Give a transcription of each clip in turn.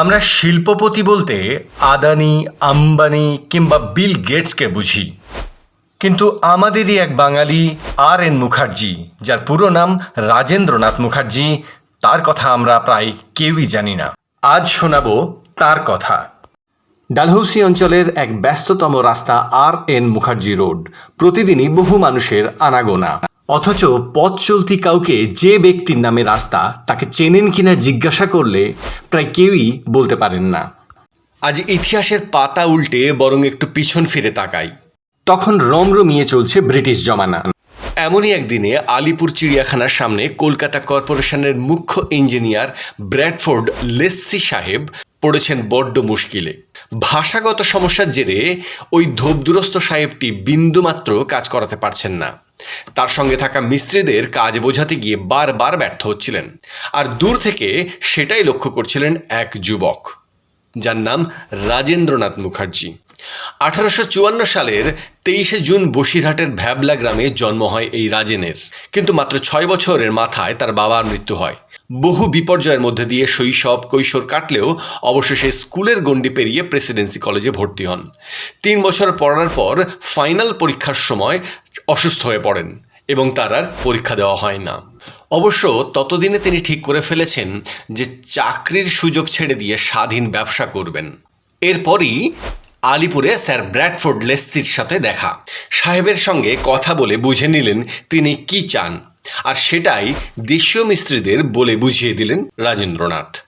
আমরা শিল্পপতি বলতে আদানি, আম্বানি কিংবা বিল গেটসকে বুঝি। কিন্তু আমাদেরই এক বাঙালি আর এন মুখার্জি, যার পুরো নাম রাজেন্দ্রনাথ মুখার্জি, তার কথা আমরা প্রায় কেউই জানি না। আজ শোনাবো তার কথা। ডালহৌসি অঞ্চলের এক ব্যস্ততম রাস্তা আর এন মুখার্জি রোড, প্রতিদিনই বহু মানুষের আনাগোনা। অথচ পথ চলতি কাউকে যে ব্যক্তির নামে রাস্তা তাকে চেনেন কিনা জিজ্ঞাসা করলে প্রায় কেউই বলতে পারেন না। আজ ইতিহাসের পাতা উল্টে বরং একটু পিছন ফিরে তাকাই। তখন রমরমিয়ে চলছে ব্রিটিশ জমানা। এমনই একদিনে আলিপুর চিড়িয়াখানার সামনে কলকাতা কর্পোরেশনের মুখ্য ইঞ্জিনিয়ার ব্র্যাডফোর্ড লেসসি সাহেব পড়েছেন বড্ড মুশকিলে। ভাষাগত সমস্যার জেরে ওই ধোপদুরস্ত সাহেবটি বিন্দুমাত্র কাজ করাতে পারছেন না। তার সঙ্গে থাকা মিস্ত্রিদের কাজ বোঝাতে গিয়ে বারবার ব্যর্থ হচ্ছিলেন। আর দূর থেকে সেটাই লক্ষ্য করছিলেন এক যুবক, যার নাম রাজেন্দ্রনাথ মুখার্জি। আঠারোশো চুয়ান্ন সালের তেইশে জুন বসিরহাটের ভ্যাবলা গ্রামে জন্ম হয় এই রাজেনের। কিন্তু মাত্র ছয় বছরের মাথায় তার বাবার মৃত্যু হয়। বহু বিপর্যয়ের মধ্যে দিয়ে শৈশব, কৈশোর কাটলেও অবশেষে স্কুলের গণ্ডি পেরিয়ে প্রেসিডেন্সি কলেজে ভর্তি হন। তিন বছর পড়ার পর ফাইনাল পরীক্ষার সময় অসুস্থ হয়ে পড়েন এবং তার আর পরীক্ষা দেওয়া হয় না। অবশ্য ততদিনে তিনি ঠিক করে ফেলেছেন যে চাকরির সুযোগ ছেড়ে দিয়ে স্বাধীন ব্যবসা করবেন। এরপরই আলিপুরে স্যার ব্র্যাডফোর্ড লেস্তির সাথে দেখা। সাহেবের সঙ্গে কথা বলে বুঝে নিলেন তিনি কি চান। আর সেটাই দেশীয় মিস্ত্রিদের বলে বুঝিয়ে দিলেন রাজেন্দ্রনাথ।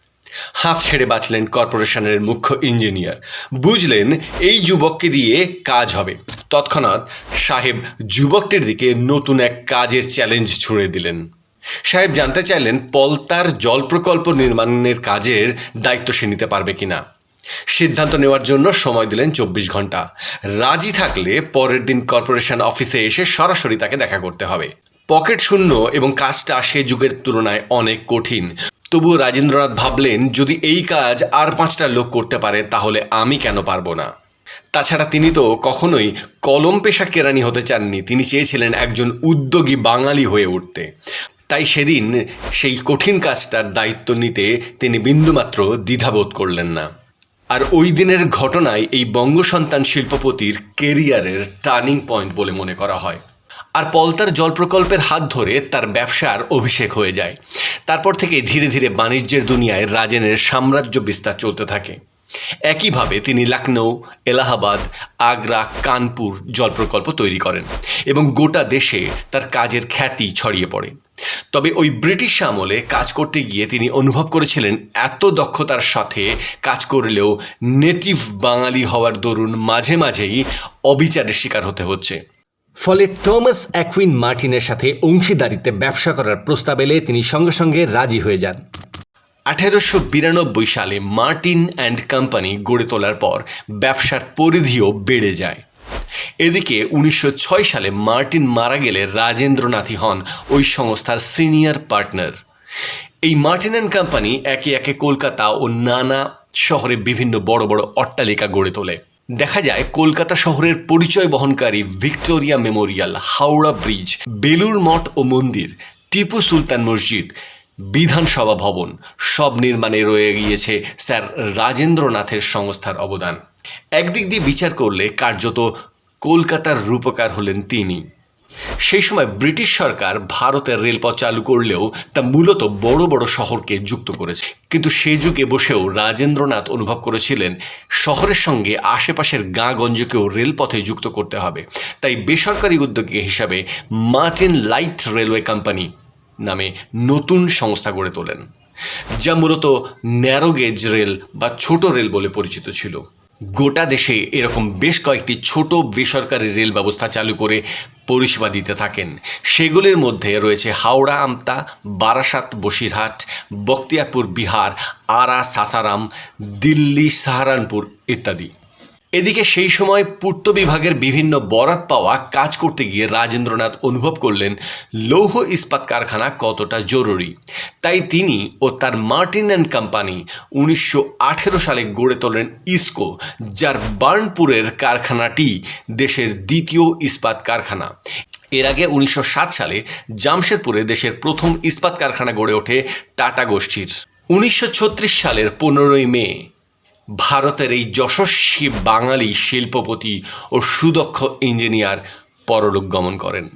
হাফ ছেড়ে বাঁচলেন কর্পোরেশনের মুখ্য ইঞ্জিনিয়ার। বুঝলেন এই যুবককে দিয়ে কাজ হবে। তৎক্ষণাৎ সাহেব যুবকটির দিকে নতুন এক কাজের চ্যালেঞ্জ ছুড়ে দিলেন। সাহেব জানতে চাইলেন পলতার জল প্রকল্প নির্মাণের কাজের দায়িত্ব সে নিতে পারবে কিনা। সিদ্ধান্ত নেওয়ার জন্য সময় দিলেন চব্বিশ ঘণ্টা। রাজি থাকলে পরের দিন কর্পোরেশন অফিসে এসে সরাসরি তাকে দেখা করতে হবে। পকেট শূন্য এবং কাজটা সে যুগের তুলনায় অনেক কঠিন। তবুও রাজেন্দ্রনাথ ভাবলেন, যদি এই কাজ আর পাঁচটা লোক করতে পারে, তাহলে আমি কেন পারব না? তাছাড়া তিনি তো কখনোই কলম পেশা কেরানি হতে চাননি। তিনি চেয়েছিলেন একজন উদ্যোগী বাঙালি হয়ে উঠতে। তাই সেদিন সেই কঠিন কাজটার দায়িত্ব নিতে তিনি বিন্দুমাত্র দ্বিধাবোধ করলেন না। আর ওই দিনের ঘটনায় এই বঙ্গসন্তান শিল্পপতির কেরিয়ারের টার্নিং পয়েন্ট বলে মনে করা হয়। আর পলতার জল প্রকল্পের হাত ধরে তার ব্যবসার অভিষেক হয়ে যায়। তারপর থেকে ধীরে ধীরে বাণিজ্যের দুনিয়ায় রাজেনের সাম্রাজ্য বিস্তার চলতে থাকে। একইভাবে তিনি লখনৌ এলাহাবাদ, আগ্রা, কানপুর জল প্রকল্প তৈরি করেন এবং গোটা দেশে তার কাজের খ্যাতি ছড়িয়ে পড়ে। তবে ওই ব্রিটিশ আমলে কাজ করতে গিয়ে তিনি অনুভব করেছিলেন এত দক্ষতার সাথে কাজ করলেও নেটিভ বাঙালি হওয়ার দরুন মাঝে মাঝেই অবিচারের শিকার হতে হচ্ছে। ফলে টমাস অ্যাকুইন মার্টিনের সাথে অংশীদারিতে ব্যবসা করার প্রস্তাব এলে তিনি সঙ্গে সঙ্গে রাজি হয়ে যান। আঠেরোশো বিরানব্বই সালে মার্টিন অ্যান্ড কোম্পানি গড়ে তোলার পর ব্যবসার পরিধিও বেড়ে যায়। এদিকে উনিশশো ছয় সালে মার্টিন মারা গেলে রাজেন্দ্রনাথই হন ওই সংস্থার সিনিয়র পার্টনার। এই মার্টিন অ্যান্ড কোম্পানি একে একে কলকাতা ও নানা শহরে বিভিন্ন বড় বড় অট্টালিকা গড়ে তোলে। দেখা যায় কলকাতা শহরের পরিচয় বহনকারী Victoria Memorial, Howrah Bridge Belur Math ও মন্দির, টিপু সুলতান মসজিদ, বিধানসভা ভবন, সব নির্মাণে রয়ে গিয়েছে স্যার রাজেন্দ্রনাথের সংস্থার অবদান। একদিক দিয়ে বিচার করলে কার্যত কলকাতার রূপকার হলেন তিনি। সেই সময় ব্রিটিশ সরকার ভারতের রেলপথ চালু করলেও তা মূলত বড় বড় শহরকে যুক্ত করেছে। কিন্তু সে যুগে বসেও রাজেন্দ্রনাথ অনুভব করেছিলেন, শহরের সঙ্গে আশেপাশের গাঁগঞ্জকেও রেলপথে যুক্ত করতে হবে। তাই বেসরকারি উদ্যোগী হিসাবে মার্টিন লাইট রেলওয়ে কোম্পানি নামে নতুন সংস্থা গড়ে তোলেন, যা মূলত ন্যারো গেজ রেল বা ছোট রেল বলে পরিচিত ছিল। গোটা দেশে এরকম বেশ কয়েকটি ছোট বেসরকারি রেল ব্যবস্থা চালু করে পরিষেবা দিতে থাকেন। সেগুলির মধ্যে রয়েছে হাওড়া, আমতা, বারাসাত, বসিরহাট বখতিয়ারপুর বিহার, আরা, সাসারাম, দিল্লি, সাহারানপুর ইত্যাদি। এদিকে সেই সময় পূর্ত বিভাগের বিভিন্ন বরাত পাওয়া কাজ করতে গিয়ে রাজেন্দ্রনাথ অনুভব করলেন, লৌহ ইস্পাত কারখানা কতটা জরুরি? তাই তিনি ও তার মার্টিন অ্যান্ড কোম্পানি উনিশশো আঠেরো সালে গড়ে তোলেন ইসকো, যার বার্নপুরের কারখানাটি দেশের দ্বিতীয় ইস্পাত কারখানা। এর আগে উনিশশো সাত সালে জামশেদপুরে দেশের প্রথম ইস্পাত কারখানা গড়ে ওঠে টাটা গোষ্ঠীর। উনিশশো ছত্রিশ সালের পনেরোই মে ভারতের এই যশস্বী বাঙালি শিল্পপতি ও সুদক্ষ ইঞ্জিনিয়ার পরলোক গমন করেন।